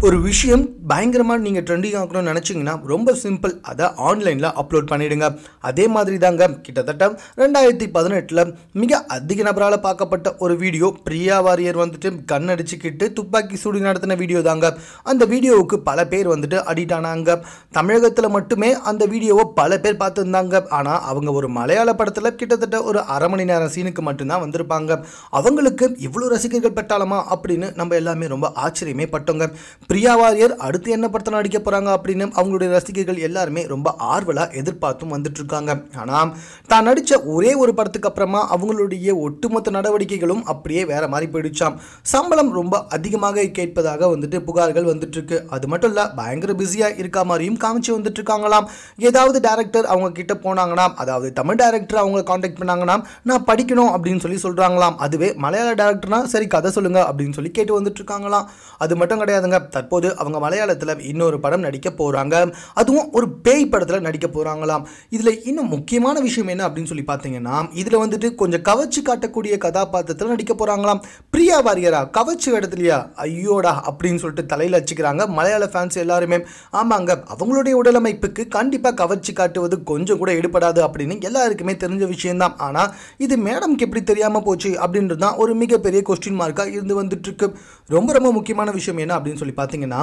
ஒரு விஷயம் பயங்கரமாக நீங்கள் ட்ரெண்டிங் ஆகணும்னு நினச்சிங்கன்னா ரொம்ப சிம்பிள் அதை ஆன்லைனில் அப்லோட் பண்ணிவிடுங்க அதே மாதிரி தாங்க கிட்டத்தட்ட ரெண்டாயிரத்தி பதினெட்டில் மிக அதிக நபரால் பார்க்கப்பட்ட ஒரு வீடியோ பிரியா வாரியர் வந்துட்டு கண் அடிச்சுக்கிட்டு துப்பாக்கி சூடு நடத்தின வீடியோ தாங்க. அந்த வீடியோவுக்கு பல பேர் வந்துட்டு அடிக்ட் ஆனாங்க. தமிழகத்தில் மட்டுமே அந்த வீடியோவை பல பேர் பார்த்துருந்தாங்க. ஆனால் அவங்க ஒரு மலையாள படத்தில் கிட்டத்தட்ட ஒரு அரை மணி நேரம் சீனுக்கு மட்டும்தான் வந்திருப்பாங்க. அவங்களுக்கு இவ்வளோ ரசிகர்கள் பெற்றாலமா அப்படின்னு நம்ம எல்லாமே ரொம்ப ஆச்சரியமே பட்டோங்க. பிரியா வாரியர் அடுத்த என்ன படத்தில் நடிக்க போகிறாங்க அப்படின்னு அவங்களுடைய ரசிகர்கள் எல்லாருமே ரொம்ப ஆர்வலாக எதிர்பார்த்தும் வந்துட்டுருக்காங்க. ஆனால் தான் நடித்த ஒரே ஒரு படத்துக்கு அப்புறமா அவங்களுடைய ஒட்டுமொத்த நடவடிக்கைகளும் அப்படியே வேற மாதிரி போயிடுச்சாம். சம்பளம் ரொம்ப அதிகமாக கேட்பதாக வந்துட்டு புகார்கள் வந்துட்டுருக்கு. அது மட்டும் இல்லை பயங்கர பிஸியாக இருக்க மாதிரியும் காமிச்சு வந்துட்டுருக்காங்களாம். ஏதாவது டேரக்டர் அவங்க கிட்ட போனாங்கன்னா அதாவது தமிழ் டேரக்டர் அவங்க காண்டாக்ட் பண்ணாங்கன்னா நான் படிக்கணும் அப்படின்னு சொல்லி சொல்கிறாங்களாம் அதுவே மலையாள டேரக்டர்னா சரி கதை சொல்லுங்க அப்படின்னு சொல்லி கேட்டு வந்துட்டு இருக்காங்களாம் அது மட்டும் கிடையாதுங்க. தற்போது அவங்க மலையாளத்தில் இன்னொரு படம் நடிக்க போகிறாங்க அதுவும் ஒரு பேய் படத்தில் நடிக்க போகிறாங்களாம் இதில் இன்னும் முக்கியமான விஷயம் என்ன அப்படின்னு சொல்லி பார்த்தீங்கன்னா இதில் வந்துட்டு கொஞ்சம் கவச்சு காட்டக்கூடிய கதாபாத்திரத்தில் நடிக்க போகிறாங்களாம் பிரியா வாரியரா? கவச்சு இடத்துலையா? ஐயோடா அப்படின்னு சொல்லிட்டு தலையில் வச்சுக்கிறாங்க மலையாள ஃபேன்ஸ் எல்லாருமே. ஆமாங்க அவங்களுடைய உடலமைப்புக்கு கண்டிப்பாக கவர்ச்சி காட்டுவது கொஞ்சம் கூட எடுபடாது அப்படின்னு எல்லாருக்குமே தெரிஞ்ச விஷயம்தான். ஆனால் இது மேடம்க்கு எப்படி தெரியாமல் போச்சு அப்படின்றது தான் ஒரு மிகப்பெரிய கொஸ்டின் மார்க்காக இருந்து வந்துட்டு இருக்கு. ரொம்ப ரொம்ப முக்கியமான விஷயம் என்ன அப்படின்னு சொல்லி பார்த்தீங்கன்னா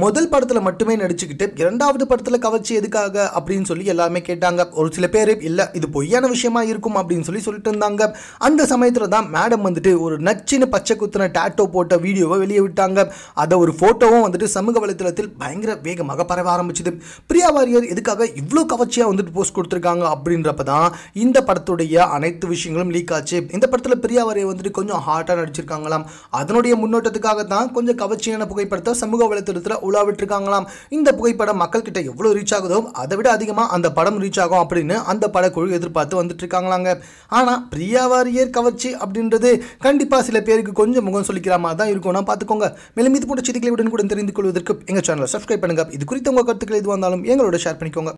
முதல் படத்தில் மட்டுமே நடிச்சுக்கிட்டு இரண்டாவது படத்தில் கவர்ச்சி எதுக்காக அப்படின்னு சொல்லி எல்லாருமே கேட்டாங்க. ஒரு சில பேர் இல்லை இது பொய்யான விஷயமா இருக்கும் அப்படின்னு சொல்லி சொல்லிட்டு இருந்தாங்க. அந்த சமயத்தில் தான் மேடம் வந்துட்டு ஒரு நச்சின்னு பச்சை குத்துன டேட்டோ போட்ட வீடியோவை வெளியே விட்டாங்க. அதை ஒரு ஃபோட்டோவும் வந்துட்டு சமூக வலைத்தளத்தில் பயங்கர வேகமாக பரவ ஆரம்பிச்சுது. பிரியா வாரியர் எதுக்காக இவ்வளோ கவர்ச்சியாக வந்துட்டு போஸ்ட் கொடுத்துருக்காங்க அப்படின்றப்ப தான் இந்த படத்துடைய அனைத்து விஷயங்களும் லீக் ஆச்சு. இந்த படத்தில் பிரியா வாரியர் வந்துட்டு கொஞ்சம் ஹார்ட்டாக நடிச்சிருக்காங்களாம். அதனுடைய முன்னோட்டத்துக்காக தான் கொஞ்சம் கவர்ச்சியான புகைப்படத்தை சமூக வலைத்தளத்தில் உலாவிட்டுருக்காங்களாம். இந்த புகைப்படம் மக்கள்கிட்ட எவ்வளோ ரீச் ஆகுதோ அதை விட அதிகமாக அந்த படம் ரீச் ஆகும் அப்படின்னு அந்த படக்குழு எதிர்பார்த்து வந்துட்டு இருக்காங்களாங்க ஆனால் பிரியா வாரியர் கவர்ச்சி அப்படின்றது கண்டிப்பாக சில பேருக்கு கொஞ்சம் முகம் சொல்லிக்கிற மாதிரி தான் இருக்கும்னா பார்த்துக்கோங்க. மேலும் இது போன்ற செய்திகளை உடனுக்குடன் தெரிந்து கொள்வதற்கு எங்கள் சேனலை சப்ஸ்கிரைப் பண்ணுங்க. இது குறித்த உங்கள் கருத்துக்கள் எதுவாக இருந்தாலும் எங்களோட ஷேர் பண்ணிக்கோங்க.